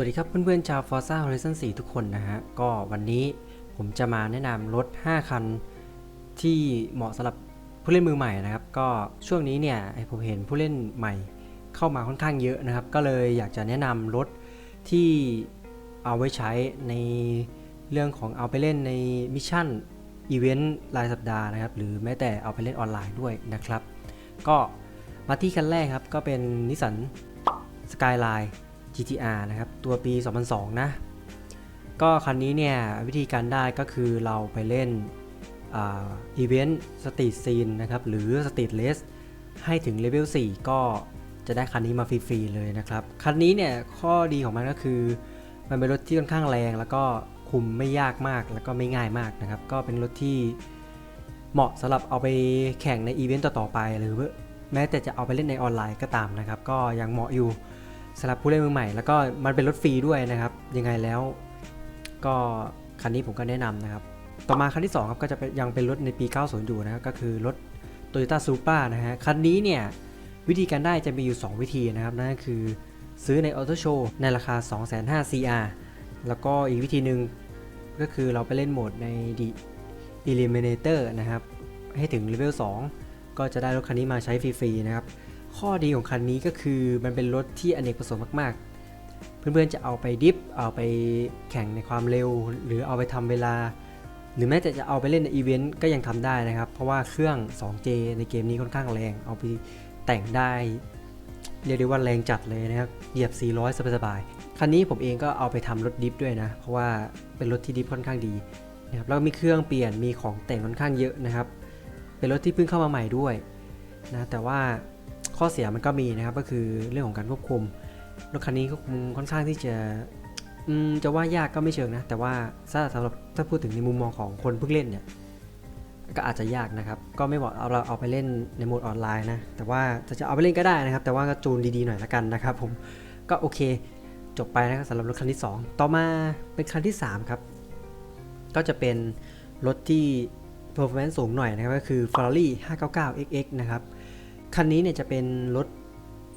วัสดีครับเพื่อนๆชาว Forza Horizon 4 ทุกคนนะฮะ ก็วันนี้ผมจะมาแนะนำรถ 5 คันที่เหมาะสำหรับผู้เล่นมือใหม่นะครับ ก็ช่วงนี้เนี่ยผมเห็นผู้เล่นใหม่เข้ามาค่อนข้างเยอะนะครับ ก็เลยอยากจะแนะนำรถที่เอาไว้ใช้ในเรื่องของเอาไปเล่นในมิชชั่นอีเวนต์รายสัปดาห์นะครับ หรือแม้แต่เอาไปเล่นออนไลน์ด้วยนะครับ ก็มาที่คันแรกครับก็เป็นนิสสัน Skyline GTR นะครับ ตัวปี 2002 นะ ก็คันนี้เนี่ยวิธีการได้ก็คือเราไปเล่นอีเวนต์สตรีทซีนนะครับ หรือสตรีทเลสให้ถึงเลเวล 4 ก็จะได้คันนี้มาฟรีๆเลยนะครับ คันนี้เนี่ยข้อดีของมันก็คือ มันเป็นรถที่ค่อนข้างแรง แล้วก็คุมไม่ยากมากแล้วก็ไม่ง่ายมากนะครับ ก็เป็นรถที่เหมาะสำหรับเอาไปแข่งในอีเวนต์ต่อๆไป หรือแม้แต่จะเอาไปเล่นในออนไลน์ก็ตามนะครับ ก็ยังเหมาะอยู่ สำหรับผู้เล่นมือใหม่ แล้วก็มันเป็นรถฟรีด้วยนะครับ ยังไงแล้ว ก็คันนี้ผมก็แนะนำนะครับ ต่อมาคันที่2ครับก็จะเป็นยังเป็นรถในปี 90 อยู่นะครับก็คือรถ Toyota Supra นะฮะคันนี้เนี่ยวิธีการได้จะมีอยู่ 2 วิธีนะครับนั่นก็คือซื้อในออโต้โชว์ในราคา 2,500 CR แล้วก็อีกวิธีหนึ่งก็คือเราไปเล่นโหมดใน The Eliminator นะครับ ให้ถึงเลเวล2ก็จะได้รถคันนี้มาใช้ฟรีๆนะครับ ข้อดีของคันนี้ก็คือมันเป็นรถที่อเนกประสงค์มาก ๆ เพื่อนๆจะเอาไปดิฟ เอาไปแข่งในความเร็ว หรือเอาไปทำเวลา หรือแม้แต่จะเอาไปเล่นในอีเวนต์ก็ยังทำได้นะครับ เพราะว่าเครื่อง 2J ในเกมนี้ค่อนข้างแรง เอาไปแต่งได้ เรียกได้ว่าแรงจัดเลยนะครับ เหยียบ 400 สบายๆ คันนี้ผมเองก็เอาไปทำรถดิฟด้วยนะ เพราะว่าเป็นรถที่ดิฟค่อนข้างดีนะครับแล้วมีเครื่องเปลี่ยน มีของแต่งค่อนข้างเยอะนะครับ เป็นรถที่เพิ่งเข้ามาใหม่ด้วยนะ แต่ว่า ข้อเสียมันก็มีนะครับ ก็คือเรื่องของการควบคุมรถคันนี้ก็คงค่อนข้างที่จะจะว่ายากก็ไม่เชิงนะ แต่ว่าถ้าสำหรับถ้าพูดถึงในมุมมองของคนเพิ่งเล่นเนี่ยก็อาจจะยากนะครับ ก็ไม่เหมาะเอาเราเอาไปเล่นในโหมดออนไลน์นะ แต่ว่าจะจะเอาไปเล่นก็ได้นะครับ แต่ว่าก็จูนดีๆหน่อยละกันนะครับ ผม ก็โอเค จบไปนะครับสำหรับรถคันที่ 2 ต่อมาเป็นคันที่ 3 ครับ ก็จะเป็นรถที่ performance สูงหน่อยนะครับ ก็คือ Ferrari 599XX นะครับ คันนี้เนี่ยจะเป็นรถ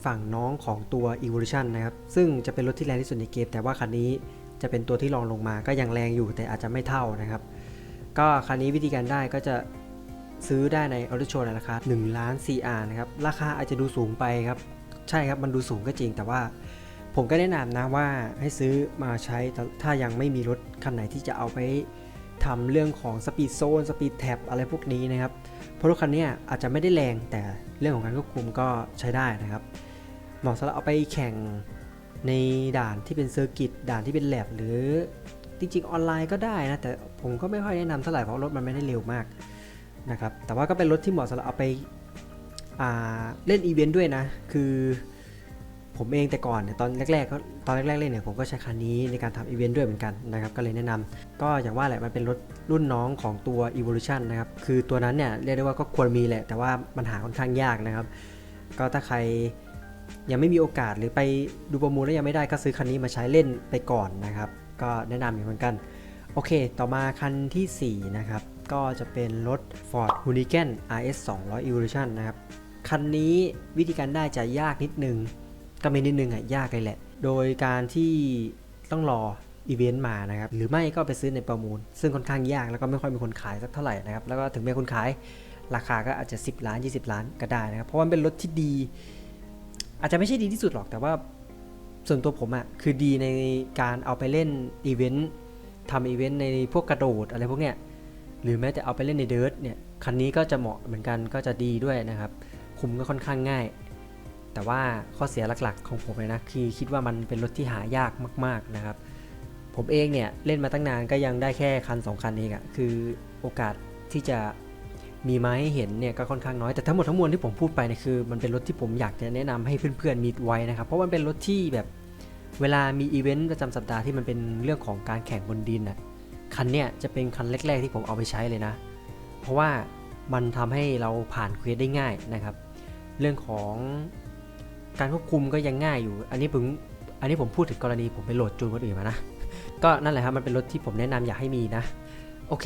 ฝั่งน้องของตัว Evolution นะครับ ซึ่งจะเป็นรถที่แรงที่สุดในเกม แต่ว่าคันนี้จะเป็นตัวที่รองลงมาก็ยังแรงอยู่แต่อาจจะไม่เท่านะครับ ก็คันนี้วิธีการได้ก็จะซื้อได้ในออ t โชในราคา1ล้าน CR นะครับ ราคาอาจจะดูสูงไปครับ ใช่ครับ มันดูสูงก็จริง แต่ว่าผมก็แนะนำนะว่าให้ซื้อมาใช้ถ้ายังไม่มีรถคันไหนที่จะเอาไปทำเรื่องของสปีดโซนสปีดแท็บอะไรพวกนี้นะครับ เพราะรถคันนี้อาจจะไม่ได้แรงแต่เรื่องของการควบคุมก็ใช้ได้นะครับเหมาะสำหรับเอาไปแข่งในด่านที่เป็นเซอร์กิตด่านที่เป็นแลบหรือจริงๆออนไลน์ก็ได้นะ แต่ผมก็ไม่ค่อยแนะนำเท่าไหร่เพราะรถมันไม่ได้เร็วมากนะครับแต่ว่าก็เป็นรถที่เหมาะสำหรับเอาไปเล่นอีเวนต์ด้วยนะ คือ ผมเองแต่ก่อนเนี่ยตอนแรกๆก็ตอนแรกๆเล่นเนี่ยผมก็ใช้คันนี้ในการทำอีเวนต์ด้วยเหมือนกันนะครับก็เลยแนะนำก็อย่างว่าแหละมันเป็นรถรุ่นน้องของตัว Evolution นะครับคือตัวนั้นเนี่ยเรียกได้ว่าก็ควรมีแหละ แต่ว่ามันหาค่อนข้างยากนะครับ ก็ถ้าใครยังไม่มีโอกาสหรือไปดูประมูลแล้วยังไม่ได้ก็ซื้อคันนี้มาใช้เล่นไปก่อนนะครับ ก็แนะนำอยู่เหมือนกัน โอเค ต่อมาคันทีสี่4 นะครับ ก็จะเป็นรถ Ford Huracan RS 200 Evolution นะครับ คันนี้วิธีการได้จะยากนิดนึง ก็ไม่นิดนึงอะยากเลยแหละ โดยการที่ต้องรออีเวนต์มานะครับ หรือไม่ก็ไปซื้อในประมูล ซึ่งค่อนข้างยากแล้วก็ไม่ค่อยมีคนขายสักเท่าไหร่นะครับ แล้วก็ถึงแม้คนขายราคาก็อาจจะ 10 ล้าน 20 ล้านก็ได้นะครับ เพราะว่ามันเป็นรถที่ดี อาจจะไม่ใช่ดีที่สุดหรอก แต่ว่าส่วนตัวผมอะ่ะคือดีในการเอาไปเล่นอีเวนต์ทำอีเวนต์ในพวกกระโดดอะไรพวกเนี้ย หรือแม้แต่เอาไปเล่นในเดิร์ทเนี่ย คันนี้ก็จะเหมาะเหมือนกันก็จะดีด้วยนะครับ คุมก็ค่อนข้างง่าย แต่ว่าข้อเสียหลักๆของผมเลยนะคือคิดว่ามันเป็นรถที่หายากมาก ๆนะครับ ผมเองเนี่ยเล่นมาตั้งนานก็ยังได้แค่คัน2คันเองอะคือโอกาสที่จะมีมาให้เห็นเนี่ยก็ค่อนข้างน้อยแต่ทั้งหมดทั้งมวลที่ผมพูดไปเนี่ยคือ มันเป็นรถที่ผมอยากจะแนะนำให้เพื่อนๆมีไว้นะครับ เพราะมันเป็นรถที่แบบเวลามีอีเวนต์ประจำสัปดาห์ที่มันเป็นเรื่องของการแข่งบนดินน่ะคันเนี่ยจะเป็นคันแรก ๆ ที่ผมเอาไปใช้เลยนะ เพราะว่ามันทำให้เราผ่านเควสได้ง่ายนะครับ เรื่องของ การควบคุมก็ยังง่ายอยู่ อันนี้ผมอันนี้ผมพูดถึงกรณีผมไปโหลดจูนคนอื่นมานะ ก็นั่นแหละครับมันเป็นรถที่ผมแนะนำอยากให้มีนะ โอเค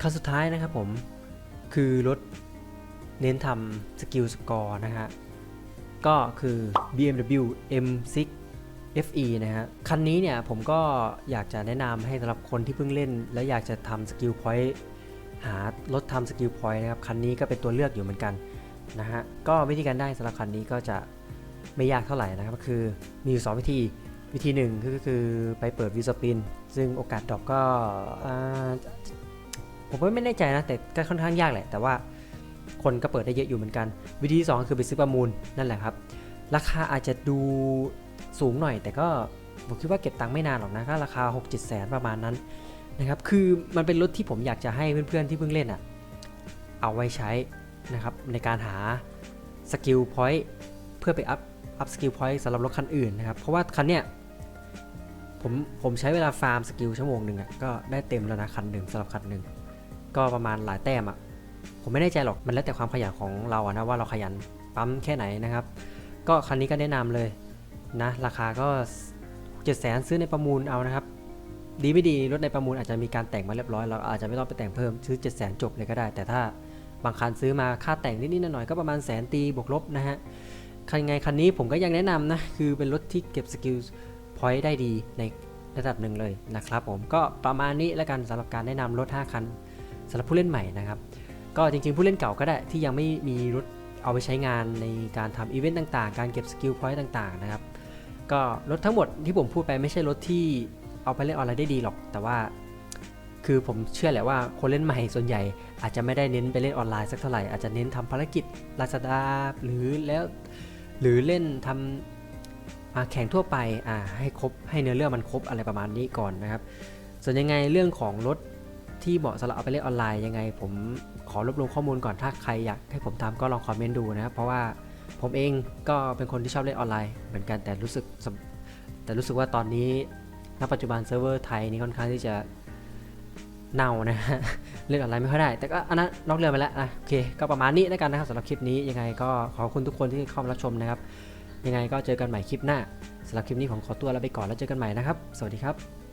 คันสุดท้ายนะครับผมคือรถเน้นทำสกิลสกอร์นะฮะ ก็คือ BMW M6 FE นะฮะ คันนี้เนี่ยผมก็อยากจะแนะนำให้สำหรับคนที่เพิ่งเล่น และอยากจะทำสกิลพอยต์หารถทำสกิลพอยต์นะครับ คันนี้ก็เป็นตัวเลือกอยู่เหมือนกัน นะฮะก็วิธีการได้สำหรับคันนี้ก็จะไม่ยากเท่าไหร่นะครับคือมีอยู่ 2 วิธีวิธีหนึ่งก็คือไปเปิดวิสปินซึ่งโอกาสดรอปก็ผมก็ไม่แน่ใจนะ แต่ก็ค่อนข้างยากแหละ แต่ว่าคนก็เปิดได้เยอะอยู่เหมือนกัน วิธีที่สองคือไปซื้อประมูลนั่นแหละครับ ราคาอาจจะดูสูงหน่อย แต่ก็ผมคิดว่าเก็บตังค์ไม่นานหรอกนะก็ราคา 6 7แสนประมาณนั้นนะครับคือมันเป็นรถที่ผมอยากจะให้เพื่อนๆที่เพิ่งเล่นอะ่ะเอาไว้ใช้ นะครับในการหาสกิลพอยต์เพื่อไปอัพอัพสกิลพอยต์สำหรับรถคันอื่นนะครับ เพราะว่าคันเนี้ยผมผมใช้เวลาฟาร์มสกิลชั่วโมงหนึ่งอะ่ะก็ได้เต็มแล้วนะคันหนึ่งสำหรับคันหนึ่งก็ประมาณหลายแต้มอะ่ะผมไม่แน่ใจหรอกมันแล้วแต่ความขยันของเราอะนะว่าเราขยันปั๊มแค่ไหนนะครับ ก็คันนี้ก็แนะนำเลยนะราคาก็7 0 0 0 0ซื้อในประมูลเอานะครับ ดีไม่ดีรถในประมูลอาจจะมีการแต่งมาเรียบร้อยเราอาจจะไม่ต้องไปแต่งเพิ่มซื้อ7 0 0 0 0 0จบเลยก็ได้ แต่ถ้า บางคันซื้อมาค่าแต่งนิดๆหน่อยๆก็ประมาณแสนตีบวกลบนะฮะคันไงคันนี้ผมก็ยังแนะนำนะ คือเป็นรถที่เก็บสกิลพอยต์ได้ดีในระดับหนึ่งเลยนะครับผมก็ประมาณนี้แล้วกันสำหรับการแนะนำรถ 5 คันสำหรับผู้เล่นใหม่นะครับ ก็จริงๆ ผู้เล่นเก่าก็ได้ที่ยังไม่มีรถเอาไปใช้งานในการทำอีเวนต์ต่างๆ การเก็บสกิลพอยต์ต่างๆนะครับก็รถทั้งหมดที่ผมพูดไปไม่ใช่รถที่เอาไปเล่นออนไลน์ได้ดีหรอก แต่ว่า คือผมเชื่อแหละว่าคนเล่นใหม่ส่วนใหญ่ อาจจะไม่ได้เน้นไปเล่นออนไลน์สักเท่าไหร่ อาจจะเน้นทำภารกิจลาซาด้าหรือแล้วหรือเล่นทำอ่าแข่งทั่วไปอ่าให้ครบให้เนื้อเรื่องมันครบอะไรประมาณนี้ก่อนนะครับ ส่วนยังไงเรื่องของรถที่เหมาะสำหรับเอาไปเล่นออนไลน์ยังไง ผมขอรวบรวมข้อมูลก่อนถ้าใครอยากให้ผมทำก็ลองคอมเมนต์ดูนะครับเพราะว่าผมเองก็เป็นคนที่ชอบเล่นออนไลน์เหมือนกันแต่รู้สึกแต่รู้สึกว่าตอนนี้ณปัจจุบันเซิร์ฟเวอร์ไทยนี่ค่อนข้างที่จะ เน่านะฮะเล่นออนไลน์ไม่ค่อยได้ แต่ก็อันนั้นนอกเรื่องไปแล้วนะโอเคก็ประมาณนี้แล้วกันนะครับสำหรับคลิปนี้ยังไงก็ขอบคุณทุกคนที่เข้ามารับชมนะครับ ยังไงก็เจอกันใหม่คลิปหน้าสำหรับคลิปนี้ผมขอตัวลาไปก่อนแล้วเจอกันใหม่นะครับ สวัสดีครับ